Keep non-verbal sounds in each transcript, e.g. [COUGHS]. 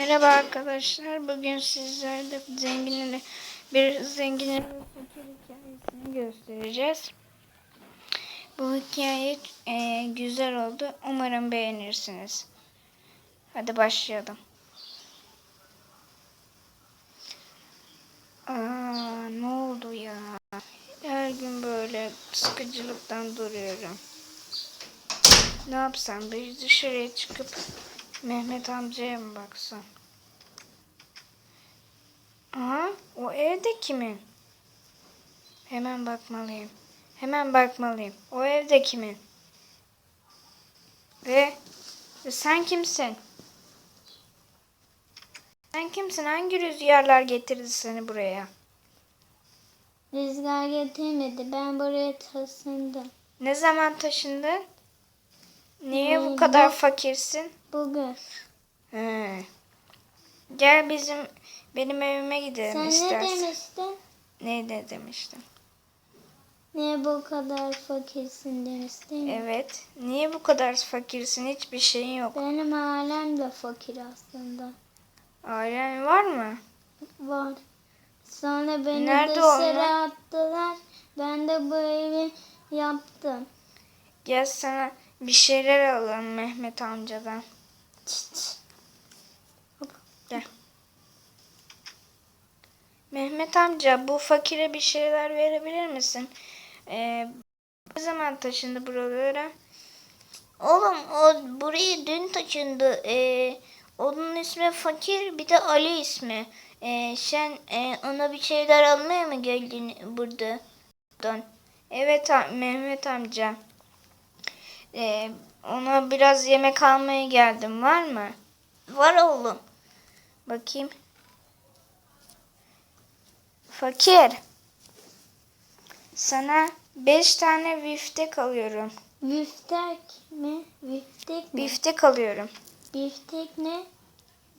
Merhaba arkadaşlar. Bugün sizlerle zenginlere bir zenginlerin fakir hikayesini göstereceğiz. Bu hikaye e, güzel oldu. Umarım beğenirsiniz. Hadi başlayalım. Aa, ne oldu ya? Her gün böyle sıkıcılıktan duruyorum. Ne yapsam? Bir dışarıya çıkıp Mehmet amcaya mı baksam? Aha, o evde kimin? Hemen bakmalıyım. Hemen bakmalıyım. O evde kimin? Ve, sen kimsin? Sen kimsin? Hangi rüzgarlar getirdi seni buraya? Rüzgar getirmedi. Ben buraya taşındım. Ne zaman taşındın? Niye bu Hmm, kadar bu- fakirsin? Bugün. He. Gel bizim benim evime gidelim Sen istersen. ne demiştin? Ne de demiştim. Niye bu kadar fakirsin demiştin? Evet. Niye bu kadar fakirsin? Hiçbir şeyin yok. Benim ailem de fakir aslında. Ailen var mı? Var. Sonra beni Nerede dışarı onlar? attılar. Ben de bu evi yaptım. Gel sana bir şeyler alalım Mehmet amcadan. Çıt çıt. Mehmet amca bu fakire bir şeyler verebilir misin? Ee, ne zaman taşındı buralara? Oğlum o buraya dün taşındı. Ee, onun ismi Fakir bir de Ali ismi. Ee, sen e, ona bir şeyler almaya mı geldin burada? Buradan. Evet Mehmet amca. Ee, ona biraz yemek almaya geldim. Var mı? Var oğlum. Bakayım. Fakir. Sana beş tane biftek alıyorum. Biftek mi? Biftek mi? Biftek alıyorum. Biftek ne?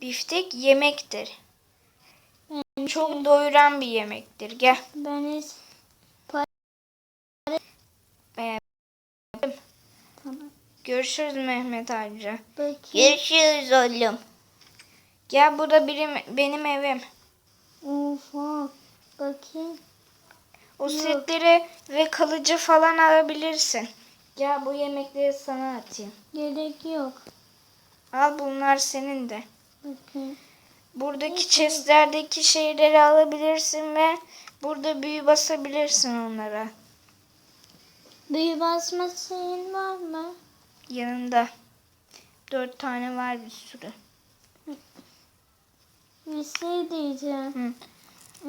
Biftek yemektir. Çok doyuran bir yemektir. Gel. Ben hiç Ee, tamam. görüşürüz Mehmet amca. Bakayım. Görüşürüz oğlum. Gel burada benim, benim evim. Oha. Bakayım. O Yok. setleri ve kalıcı falan alabilirsin. Gel bu yemekleri sana atayım. Gerek yok. Al bunlar senin de. Bakayım. Buradaki chestlerdeki şeyleri alabilirsin ve burada büyü basabilirsin onlara. Büyü basma şeyin var mı? Yanında. Dört tane var bir sürü. Bir şey diyeceğim. Hı.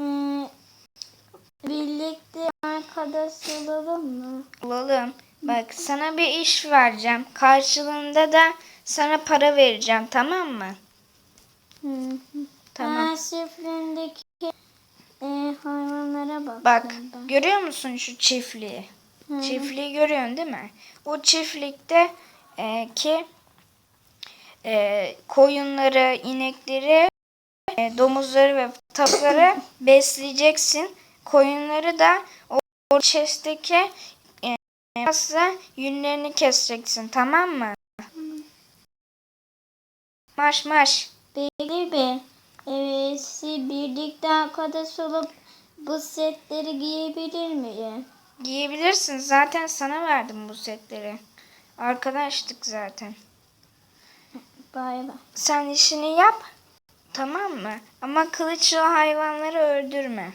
Ee, birlikte arkadaş olalım mı? Oğlum bak sana bir iş vereceğim. Karşılığında da sana para vereceğim tamam mı? Hı hı. Tamam. Ben çiftliğindeki e, hayvanlara Bak ben. görüyor musun şu çiftliği? Hı. Çiftliği görüyorsun değil mi? O çiftlikte e, ki e, koyunları, inekleri, e, domuzları ve tavukları [COUGHS] besleyeceksin. Koyunları da o, chest'teki e, yünlerini keseceksin tamam mı? Marş marş. Bekle bir. Evet, siz birlikte arkadaş olup bu setleri giyebilir miyim? Giyebilirsin. Zaten sana verdim bu setleri. Arkadaştık zaten. Bay bay. Sen işini yap. Tamam mı? Ama kılıçla hayvanları öldürme.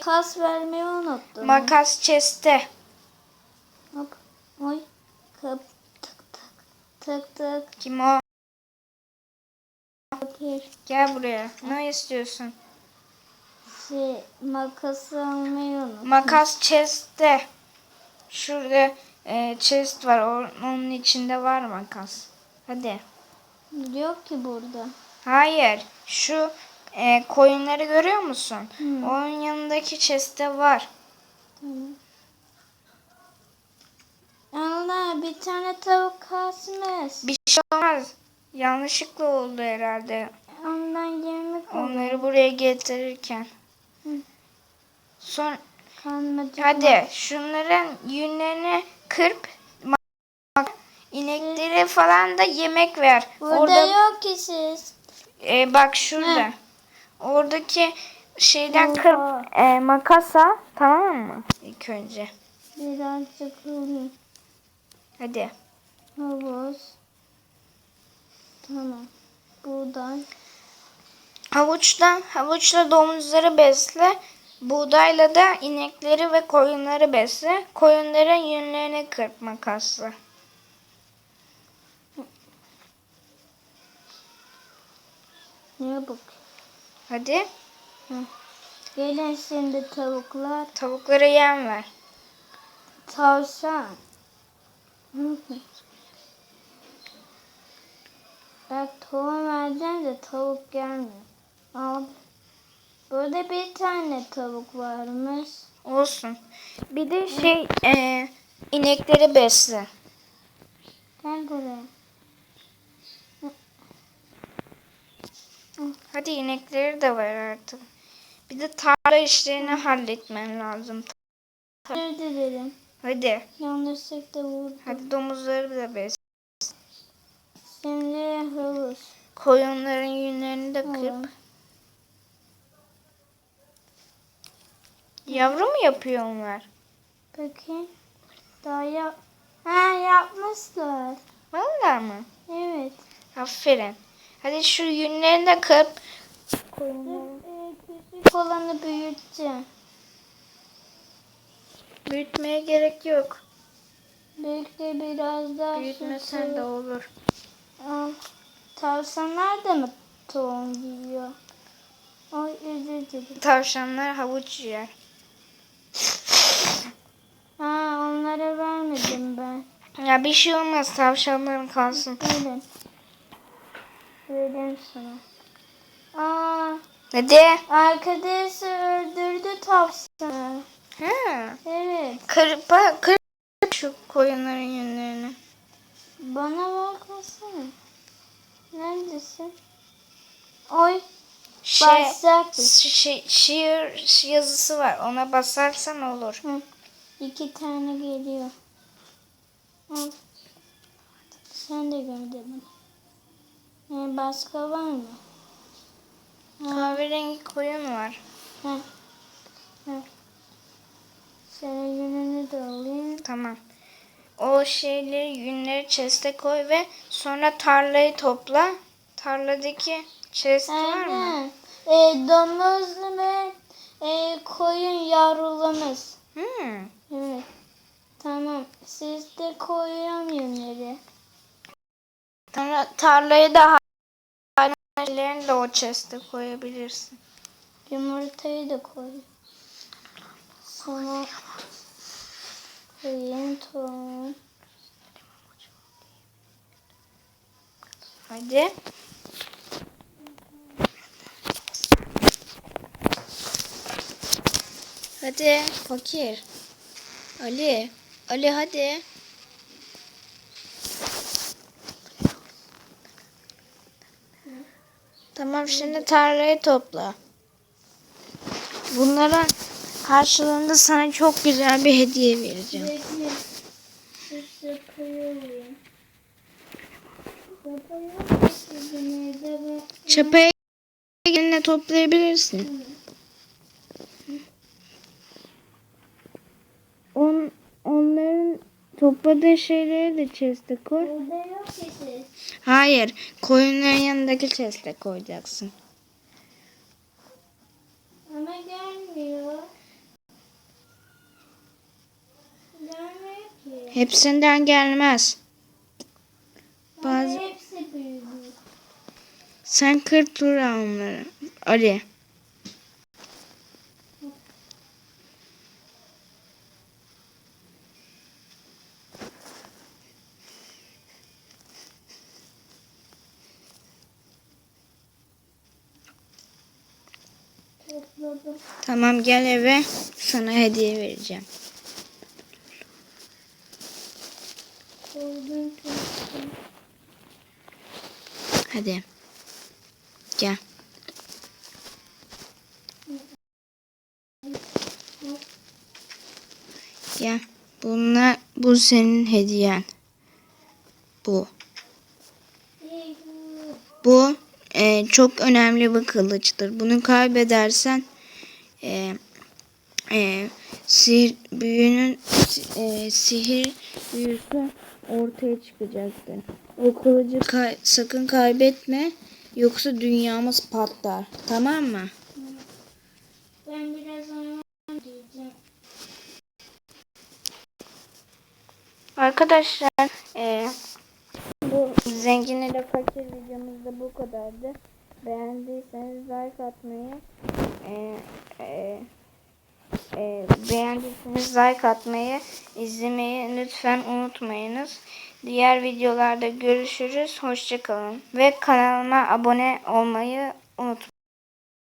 Kas vermeyi unuttum. Makas chest'te. Hop. Oy. Kıp. Tık tık. Tık tık. Kim o? Fakir. Gel buraya. Ne istiyorsun? Şey, makası almayı unuttum. Makas chest'te. Şurada e, chest var. Onun içinde var makas. Hadi. Yok ki burada. Hayır. Şu e, koyunları görüyor musun? Hı. Onun yanındaki chest'te var. Allah bir tane tavuk kasmış. Bir şey olmaz. Yanlışlıkla oldu herhalde. Ondan yemek Onları buraya getirirken. Hı. Son kalmadı. hadi şunların yünlerini kırp ineklere falan da yemek ver. Burada Orada yok ki siz. e, bak şurada. Oradaki şeyden kırp e, makasa tamam mı? İlk önce. Birazcık alayım. Hadi. Havuz. Tamam. Buradan. Havuçla havuçla domuzları besle. Buğdayla da inekleri ve koyunları besle. Koyunların yünlerini kırp makasla. Ne bak. Hadi. Gelin şimdi tavuklar. Tavuklara yem ver. Tavşan. Hı hı. Bak tohum vereceğim de tavuk gelmiyor. Al. Burada bir tane tavuk varmış. Olsun. Bir de şey e, inekleri besle. Gel buraya. Hadi inekleri de ver artık. Bir de tarla işlerini halletmen lazım. Özür dilerim. Hadi. Yanlışlıkla vurdum. Hadi domuzları da besle. Şimdi havuz. Koyunların yünlerini de kırp. Yavru mu yapıyor onlar? Bakayım. Daha yap... Ha yapmışlar. Vallahi mı? Evet. Aferin. Hadi şu yünlerini de kırp. Ee, Küçük olanı büyüteceğim. Büyütmeye gerek yok. Büyük de biraz daha Büyütmesen de olur. Tavşanlar da mı tohum yiyor? Ay özür dilerim. Tavşanlar havuç yer. Ha onlara vermedim ben. Ya bir şey olmaz tavşanların kalsın. Verin. Vereyim sana. Aa, Hadi. arkadaşı öldürdü tavşanı. Ha. Evet. Kırpa, kırp şu koyunların yünlerini. Bana bakmasana. Neredesin? Oy. Şey, Başak. şey, şiir yazısı var. Ona basarsan olur. Hı. İki tane geliyor. Al. Sen de gönder bana. Ee, başka var mı? Kahverengi koyun var. Heh. Heh. Senin yününü de alayım. Tamam. O şeyleri, yünleri chest'e koy ve sonra tarlayı topla. Tarladaki chest var mı? Aynen. Ee, domuz ve e, koyun yavrulamız. Hmm. Evet. Tamam. Siz de koyun yünleri. Sonra tarlayı da hayvanlerini de o chest'e koyabilirsin. Yumurtayı da koy. Sonra koyun tohum. Hadi. Hadi fakir. Ali. Ali hadi. Tamam şimdi tarlayı topla. Bunlara karşılığında sana çok güzel bir hediye vereceğim. Çapayı eline toplayabilirsin. On, onların topladığı şeyleri de chest'e koy. Burada yok ki. Hayır, koyunların yanındaki chest'e koyacaksın. Ama gelmiyor. Gelmiyor ki. Hepsinden gelmez. Ama Bazı hepsi büyüdü. sen kır tur onları. Ali. Topladım. Tamam gel eve. Sana hediye vereceğim. Hadi. Gel. Gel. Bunlar bu senin hediyen. Bu. Bu e, çok önemli bir kılıçtır. Bunu kaybedersen e, e, sihir büyünün e, sihir büyüsü ortaya çıkacaktır. O kılıcı kay- sakın kaybetme yoksa dünyamız patlar. Tamam mı? Ben biraz diyeceğim. Arkadaşlar e, bu zengin ile fakir videomuz da bu kadardı. Beğendiyseniz like atmayı e, e, e, beğendiyseniz like atmayı izlemeyi lütfen unutmayınız. Diğer videolarda görüşürüz. Hoşçakalın. Ve kanalıma abone olmayı unutmayın.